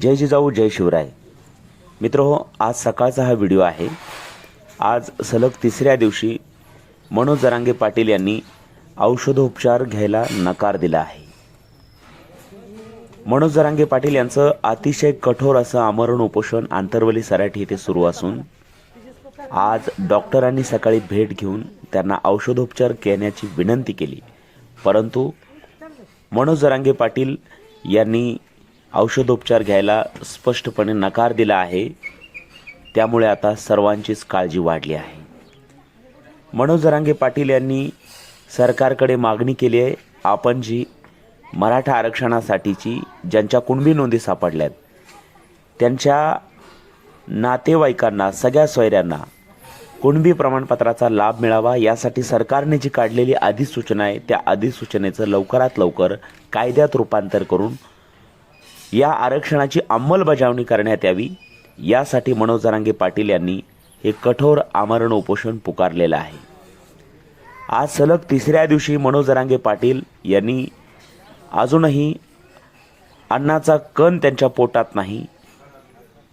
जय जिजाऊ जय शिवराय. मित्र हो आज सकाळचा हा व्हिडिओ आहे. आज सलग तिसऱ्या दिवशी मनोज जरांगे पाटील यांनी औषधोपचार घ्यायला नकार दिला आहे. मनोज जरांगे पाटील यांचं अतिशय कठोर असं आमरण उपोषण आंतरवली सराठी येथे सुरू असून आज डॉक्टरांनी सकाळी भेट घेऊन त्यांना औषधोपचार घेण्याची विनंती केली. परंतु मनोज जरांगे पाटील यांनी औषधोपचार घ्यायला स्पष्टपणे नकार दिला आहे. त्यामुळे आता सर्वांचीच काळजी वाढली आहे. मनोज जरांगे पाटील यांनी सरकारकडे मागणी केली आहे. आपण जी मराठा आरक्षणासाठीची ज्यांच्या कुणबी नोंदी सापडल्यात त्यांच्या नातेवाईकांना सगळ्या सोयऱ्यांना कुणबी प्रमाणपत्राचा लाभ मिळावा यासाठी सरकारने जी काढलेली अधिसूचना आहे त्या अधिसूचनेचं लवकरात लवकर कायद्यात रूपांतर करून या आरक्षणाची अंमलबजावणी करण्यात यावी. यासाठी मनोज जरांगे पाटील यांनी हे कठोर आमरण उपोषण पुकारलेलं आहे. आज सलग तिसऱ्या दिवशी मनोज जरांगे पाटील यांनी अजूनही अन्नाचा कण त्यांच्या पोटात नाही.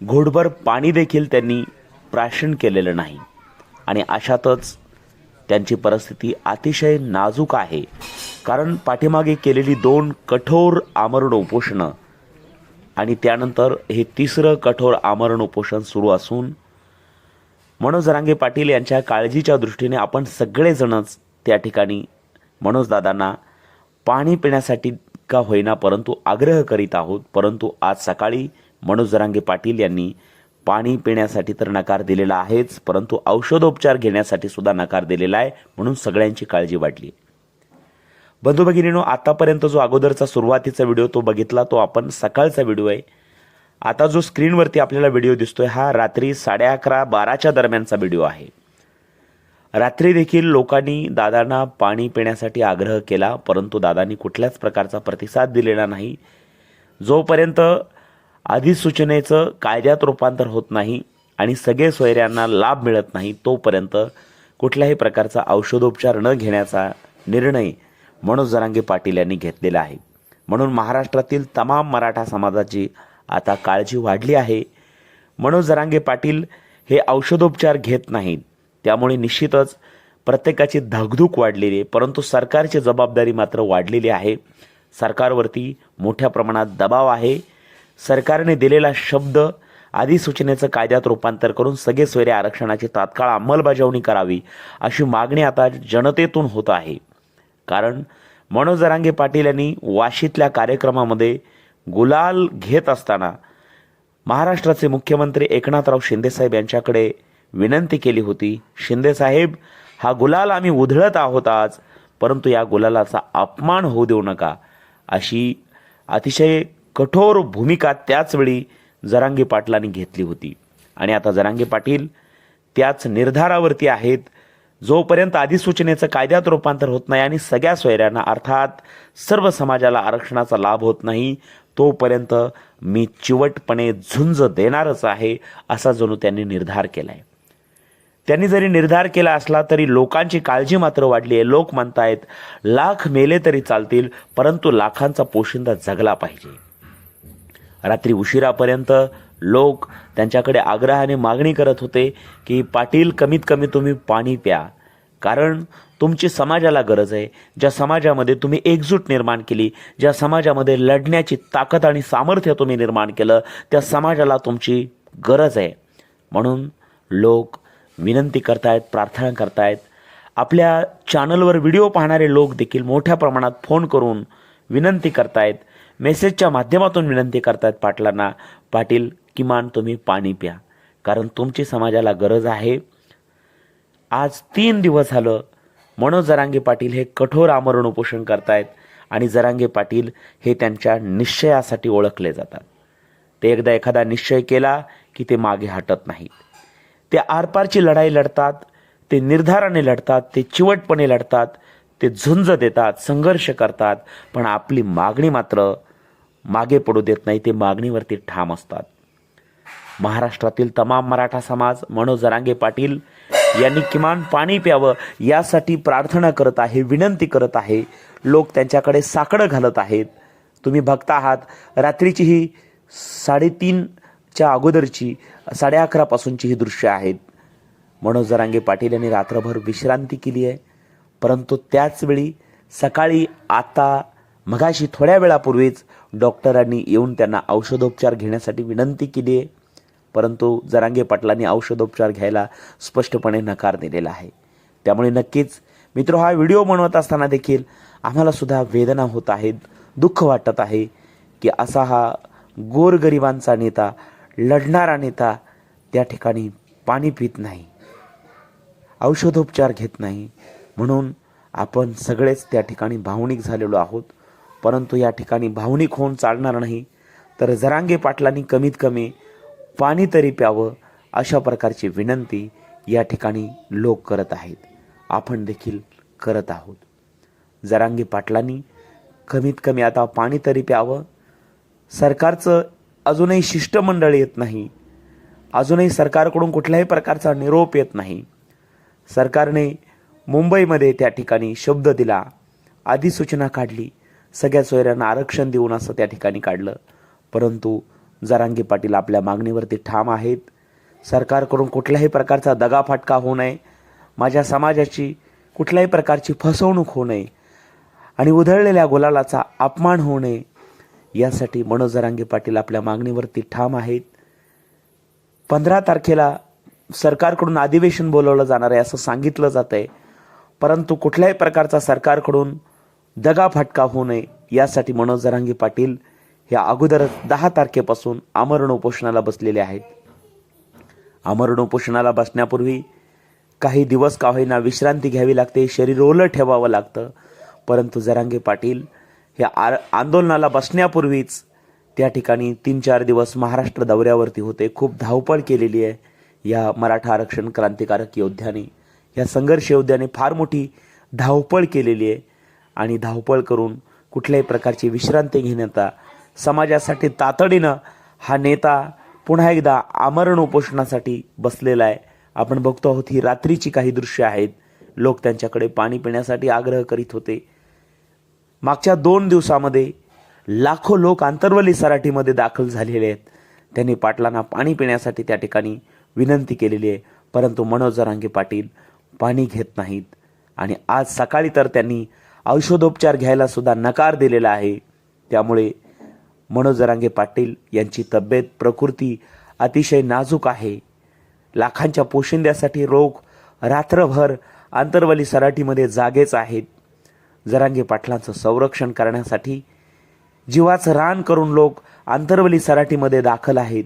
घोडभर पाणी देखील त्यांनी प्राशन केलेलं नाही. आणि अशातच त्यांची परिस्थिती अतिशय नाजूक आहे. कारण पाठीमागे केलेली दोन कठोर आमरण उपोषणं आणि त्यानंतर हे तिसरं कठोर आमरण उपोषण सुरू असून मनोज रांगे पाटील यांच्या काळजीच्या दृष्टीने आपण सगळेजणच त्या ठिकाणी मनोजदादांना पाणी पिण्यासाठी का होईना परंतु आग्रह करीत आहोत. परंतु आज सकाळी मनोज जरांगे पाटील यांनी पाणी पिण्यासाठी तर नकार दिलेला आहेच परंतु औषधोपचार घेण्यासाठी सुद्धा नकार दिलेला आहे म्हणून सगळ्यांची काळजी वाढली बंधू भगिनीनो आतापर्यंत जो अगोदरचा सुरुवातीचा व्हिडिओ तो बघितला तो आपण सकाळचा व्हिडिओ आहे. आता जो स्क्रीनवरती आपल्याला व्हिडिओ दिसतोय हा रात्री साडे अकरा बाराच्या दरम्यानचा व्हिडिओ आहे. रात्री देखील लोकांनी दादांना पाणी पिण्यासाठी आग्रह केला परंतु दादांनी कुठल्याच प्रकारचा प्रतिसाद दिलेला नाही. जोपर्यंत अधिसूचनेचं कायद्यात रूपांतर होत नाही आणि सगळे सोयऱ्यांना लाभ मिळत नाही तोपर्यंत कुठल्याही प्रकारचा औषधोपचार न घेण्याचा निर्णय मनोज जरांगे पाटील यांनी घेतलेला आहे. म्हणून महाराष्ट्रातील तमाम मराठा समाजाची आता काळजी वाढली आहे. मनोज जरांगे पाटील हे औषधोपचार घेत नाहीत. त्यामुळे निश्चितच प्रत्येकाची धाकधूक वाढलेली आहे. परंतु सरकारची जबाबदारी मात्र वाढलेली आहे. सरकारवरती मोठ्या प्रमाणात दबाव आहे. सरकारने दिलेला शब्द अधिसूचनेचं कायद्यात रूपांतर करून सगळे सोयरे आरक्षणाची तात्काळ अंमलबजावणी करावी अशी मागणी आता जनतेतून होत आहे. कारण मनोज जरांगे पाटील यांनी वाशीतल्या कार्यक्रमामध्ये गुलाल घेत असताना महाराष्ट्राचे मुख्यमंत्री एकनाथराव शिंदेसाहेब यांच्याकडे विनंती केली होती. शिंदेसाहेब हा गुलाल आम्ही उधळत आहोत आज परंतु या गुलालाचा अपमान होऊ देऊ नका. अशी अतिशय कठोर भूमिका त्याचवेळी जरांगे पाटलांनी घेतली होती. आणि आता जरांगे पाटील त्याच निर्धारावरती आहेत. जोपर्यंत अधिसूचनेचं कायद्यात रूपांतर होत नाही आणि सगळ्या सोयऱ्यांना अर्थात सर्व समाजाला आरक्षणाचा लाभ होत नाही तोपर्यंत मी चिवटपणे झुंज देणारच आहे असा जणू त्यांनी निर्धार केला आहे त्यांनी जरी निर्धार केला असला तरी लोकांची काळजी मात्र वाढली आहे. लोक म्हणतायत लाख मेले तरी चालतील परंतु लाखांचा पोशिंदा जगला पाहिजे. रात्री उशिरापर्यंत लोक त्यांच्याकडे आग्रहाने मागणी करत होते की पाटील कमीत कमी तुम्ही पाणी प्या. कारण तुमची समाजाला गरज आहे. ज्या समाजामध्ये तुम्ही एकजूट निर्माण केली ज्या समाजामध्ये लढण्याची ताकद आणि सामर्थ्य तुम्ही निर्माण केलं त्या समाजाला तुमची गरज आहे. म्हणून लोक विनंती करतायत प्रार्थना करतायत. आपल्या चॅनलवर व्हिडिओ पाहणारे लोक देखील मोठ्या प्रमाणात फोन करून विनंती करतायत. मेसेजच्या माध्यमातून विनंती करतायत पाटलांना. पाटील किमान तुम्ही पाणी प्या. कारण तुमची समाजाला गरज आहे. आज तीन दिवस झालं. मनोज जरांगे पाटील हे कठोर आमरण उपोषण करतायत आणि जरांगे पाटील हे त्यांच्या निश्चयासाठी ओळखले जातात. ते एकदा एखादा निश्चय केला की ते मागे हटत नाहीत. ते आरपारची लढाई लढतात ते निर्धाराने लढतात ते चिवटपणे लढतात ते झुंज देतात संघर्ष करतात पण आपली मागणी मात्र मागे पडू देत नाही ते मागणीवरती ठाम असतात. महाराष्ट्रातील तमाम मराठा समाज मनोज जरांगे पाटील यांनी किमान पाणी प्यावं यासाठी प्रार्थना करत आहे विनंती करत आहे. लोक त्यांच्याकडे साकडं घालत आहेत. तुम्ही बघता आहात रात्रीची ही साडेतीनच्या अगोदरची साडे अकरापासूनची ही दृश्य आहेत. मनोज जरांगे पाटील यांनी रात्रभर विश्रांती केली आहे. परंतु त्याचवेळी सकाळी आता मगाशी थोड्या वेळापूर्वीच डॉक्टरांनी येऊन त्यांना औषधोपचार घेण्यासाठी विनंती केली आहे. परंतु जरांगे पाटलांनी औषधोपचार घ्यायला स्पष्टपणे नकार दिलेला आहे. त्यामुळे नक्कीच मित्र हा व्हिडिओ बनवत असताना देखील आम्हाला सुद्धा वेदना होत आहेत दुःख वाटत आहे की असा हा गोरगरिबांचा नेता लढणारा नेता त्या ठिकाणी पाणी पित नाही औषधोपचार घेत नाही. म्हणून आपण सगळेच त्या ठिकाणी भावनिक झालेलो आहोत. परंतु या ठिकाणी भावनिक होऊन चालणार नाही तर जरांगे पाटलांनी कमीत कमी पाणी तरी प्यावं अशा प्रकारची विनंती या ठिकाणी लोक करत आहेत. आपण देखील करत आहोत. जरांगी पाटलांनी कमीत कमी आता पाणी तरी प्यावं. सरकारचं अजूनही शिष्टमंडळ येत नाही. अजूनही सरकारकडून कुठल्याही प्रकारचा निरोप येत नाही. सरकारने मुंबईमध्ये त्या ठिकाणी शब्द दिला अधिसूचना काढली. सगळ्या सोयऱ्यांना आरक्षण देऊन असं त्या ठिकाणी काढलं. परंतु जरांगी पाटील आपल्या मागणीवरती ठाम आहेत. सरकारकडून कुठल्याही प्रकारचा दगाफटका होऊ नये. माझ्या समाजाची कुठल्याही प्रकारची फसवणूक होऊ नये. आणि उधळलेल्या गुलालाचा अपमान होऊ नये. यासाठी मनोज जरांगे पाटील आपल्या मागणीवरती ठाम आहेत. पंधरा तारखेला सरकारकडून अधिवेशन बोलवलं जाणार आहे असं सांगितलं जात आहे परंतु कुठल्याही प्रकारचा सरकारकडून दगाफटका होऊ नये. यासाठी मनोज जरांगे पाटील या अगोदरच दहा तारखेपासून आमरण उपोषणाला बसलेले आहेत. आमरण उपोषणाला बसण्यापूर्वी काही दिवस का होईना विश्रांती घ्यावी लागते शरीर ओलं ठेवावं लागतं. परंतु जरांगे पाटील हे आ आंदोलनाला बसण्यापूर्वीच त्या ठिकाणी तीन चार दिवस महाराष्ट्र दौऱ्यावरती होते. खूप धावपळ केलेली आहे या मराठा आरक्षण क्रांतिकारक योद्ध्याने. या संघर्ष योद्ध्याने फार मोठी धावपळ केलेली आहे आणि धावपळ करून कुठल्याही प्रकारची विश्रांती घेण्याचा समाजासाठी तातडीनं हा नेता पुन्हा एकदा आमरण उपोषणासाठी बसलेला आहे. आपण बघतो आहोत ही रात्रीची काही दृश्य आहेत. लोक त्यांच्याकडे पाणी पिण्यासाठी आग्रह करीत होते. मागच्या दोन दिवसामध्ये लाखो लोक आंतरवली सराठीमध्ये दाखल झालेले आहेत. त्यांनी पाटलांना पाणी पिण्यासाठी त्या ठिकाणी विनंती केलेली आहे. परंतु मनोज जरांगे पाटील पाणी घेत नाहीत. आणि आज सकाळी तर त्यांनी औषधोपचार घ्यायला सुद्धा नकार दिलेला आहे. त्यामुळे मनोज जरांगे पाटील यांची तब्येत प्रकृती अतिशय नाजूक आहे. लाखांच्या पोशिंद्यासाठी रोग रात्रभर आंतरवली सराटीमध्ये जागेच आहेत. जरांगे पाटलांचं संरक्षण करण्यासाठी जीवाचं रान करून लोक आंतरवली सराटीमध्ये दाखल आहेत.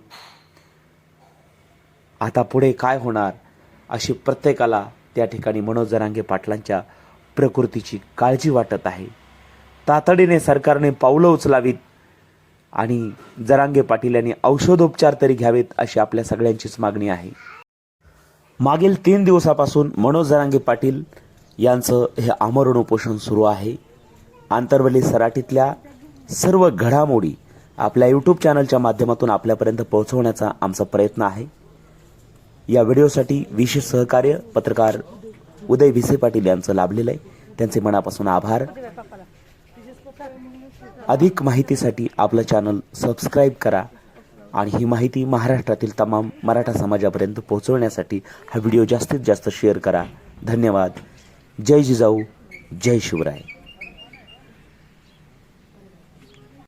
आता पुढे काय होणार अशी प्रत्येकाला त्या ठिकाणी मनोज जरांगे पाटलांच्या प्रकृतीची काळजी वाटत आहे. तातडीने सरकारने पावलं उचलावीत. आणि जरांगे पाटील यांनी औषधोपचार तरी घ्यावेत अशी आपल्या सगळ्यांचीच मागणी आहे. मागील तीन दिवसापासून मनोज जरांगे पाटील यांचं हे आमरण उपोषण सुरू आहे. आंतरवली सराटीतल्या सर्व घडामोडी आपल्या यूट्यूब चॅनलच्या माध्यमातून आपल्यापर्यंत पोहोचवण्याचा आमचा प्रयत्न आहे. या व्हिडिओसाठी विशेष सहकार्य पत्रकार उदय भिसे पाटील यांचं लाभलेलं आहे. त्यांचे मनापासून आभार. अधिक माहितीसाठी आपलं चॅनल सबस्क्राईब करा आणि ही माहिती महाराष्ट्रातील तमाम मराठा समाजापर्यंत पोहोचवण्यासाठी हा व्हिडिओ जास्तीत जास्त शेअर करा. धन्यवाद. जय जिजाऊ. जय शिवराय.